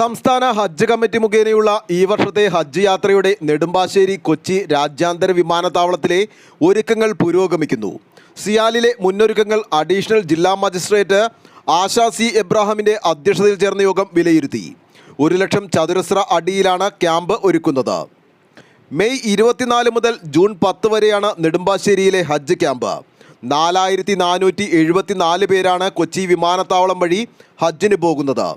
സംസ്ഥാന ഹജ്ജ് കമ്മിറ്റി മുഖേനയുള്ള ഈ വർഷത്തെ ഹജ്ജ് യാത്രയുടെ നെടുമ്പാശ്ശേരി കൊച്ചി രാജ്യാന്തര വിമാനത്താവളത്തിലെ ഒരുക്കങ്ങൾ പുരോഗമിക്കുന്നു. സിയാലിലെ മുന്നൊരുക്കങ്ങൾ അഡീഷണൽ ജില്ലാ മജിസ്ട്രേറ്റ് ആശാ സി എബ്രാഹിമിന്റെ അധ്യക്ഷതയിൽ ചേർന്ന യോഗം വിലയിരുത്തി. ഒരു ലക്ഷം ചതുരശ്ര അടിയിലാണ് ക്യാമ്പ് ഒരുക്കുന്നത്. മെയ് ഇരുപത്തിനാല് മുതൽ ജൂൺ പത്ത് വരെയാണ് നെടുമ്പാശ്ശേരിയിലെ ഹജ്ജ് ക്യാമ്പ്. നാലായിരത്തി നാനൂറ്റി എഴുപത്തിനാല് പേരാണ് കൊച്ചി വിമാനത്താവളം വഴി ഹജ്ജിന് പോകുന്നത്.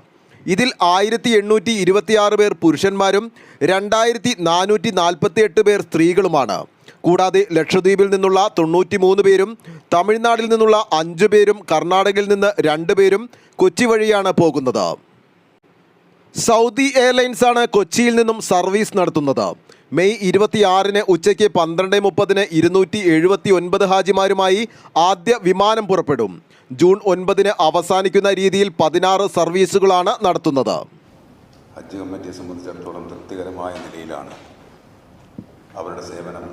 ഇതിൽ ആയിരത്തി എണ്ണൂറ്റി ഇരുപത്തിയാറ് പേർ പുരുഷന്മാരും രണ്ടായിരത്തി നാനൂറ്റി നാൽപ്പത്തി എട്ട് പേർ സ്ത്രീകളുമാണ്. കൂടാതെ ലക്ഷദ്വീപിൽ നിന്നുള്ള തൊണ്ണൂറ്റി മൂന്ന് പേരും തമിഴ്നാട്ടിൽ നിന്നുള്ള അഞ്ച് പേരും കർണാടകയിൽ നിന്ന് രണ്ട് പേരും കൊച്ചി വഴിയാണ് പോകുന്നത്. സൗദി എയർലൈൻസ് ആണ് കൊച്ചിയിൽ നിന്നും സർവീസ് നടത്തുന്നത്. മെയ് ഇരുപത്തിയാറിന് ഉച്ചയ്ക്ക് പന്ത്രണ്ട് മുപ്പതിന് ഇരുന്നൂറ്റി എഴുപത്തി ഒൻപത് ഹാജിമാരുമായി ആദ്യ വിമാനം പുറപ്പെടും. ജൂൺ ഒൻപതിന് അവസാനിക്കുന്ന രീതിയിൽ പതിനാറ് സർവീസുകളാണ് നടത്തുന്നത്. ഹജ്ജ് കമ്മിറ്റിയെ സംബന്ധിച്ചിടത്തോളം തൃപ്തികരമായ നിലയിലാണ് അവരുടെ സേവനം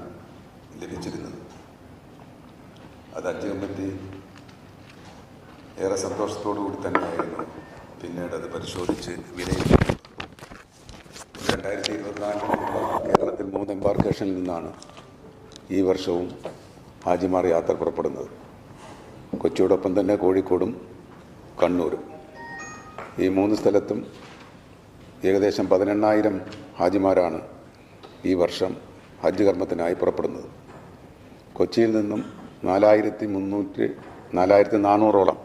ലഭിച്ചിരുന്നത്. അത് ഹജ്ജ് കമ്മിറ്റി ഏറെ കൂടി തന്നെയായിരുന്നു. പിന്നീട് അത് പരിശോധിച്ച് വിലയിരുത്തി രണ്ടായിരത്തി ഇരുപത്തിനാലിലുള്ള കേരളത്തിൽ മൂന്ന് എംബാർക്കേഷനിൽ നിന്നാണ് ഈ വർഷവും ഹാജിമാർ യാത്ര പുറപ്പെടുന്നത്. കൊച്ചിയോടൊപ്പം തന്നെ കോഴിക്കോടും കണ്ണൂരും. ഈ മൂന്ന് സ്ഥലത്തും ഏകദേശം പതിനെണ്ണായിരം ഹാജിമാരാണ് ഈ വർഷം ഹജ്ജ് കർമ്മത്തിനായി പുറപ്പെടുന്നത്. കൊച്ചിയിൽ നിന്നും നാലായിരത്തി മുന്നൂറ്റി നാലായിരത്തി നാനൂറോളം.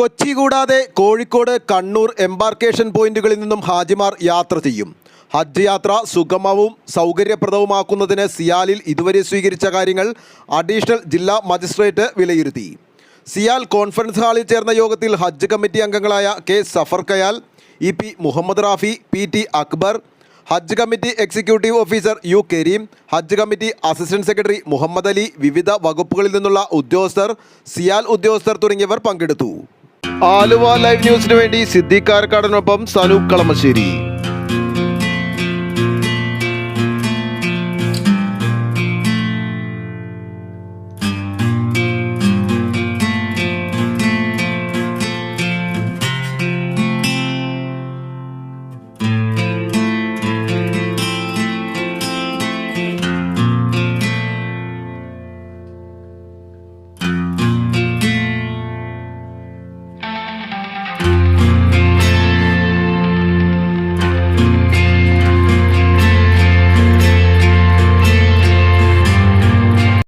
കൊച്ചി കൂടാതെ കോഴിക്കോട് കണ്ണൂർ എംബാർക്കേഷൻ പോയിന്റുകളിൽ നിന്നും ഹാജിമാർ യാത്ര ചെയ്യും. ഹജ്ജ് യാത്ര സുഗമവും സൗകര്യപ്രദവുമാക്കുന്നതിന് സിയാലിൽ ഇതുവരെ സ്വീകരിച്ച കാര്യങ്ങൾ അഡീഷണൽ ജില്ലാ മജിസ്ട്രേറ്റ് വിലയിരുത്തി. സിയാൽ കോൺഫറൻസ് ഹാളിൽ ചേർന്ന യോഗത്തിൽ ഹജ്ജ് കമ്മിറ്റി അംഗങ്ങളായ K Safar Kayal E P Muhammad Rafi P T Akbar ഹജ്ജ് committee executive officer U Karim ഹജ്ജ് committee assistant secretary Muhammad Ali വിവിധ വകുപ്പുകളിൽ നിന്നുള്ള ഉദ്യോഗസ്ഥർ സിയാൽ ഉദ്യോഗസ്ഥർ തുടങ്ങിയവർ പങ്കെടുത്തു. ആലുവ ലൈവ് ന്യൂസിനു വേണ്ടി സിദ്ദീഖ് കാരക്കാടനൊപ്പം സനൂപ് കളമശ്ശേരി.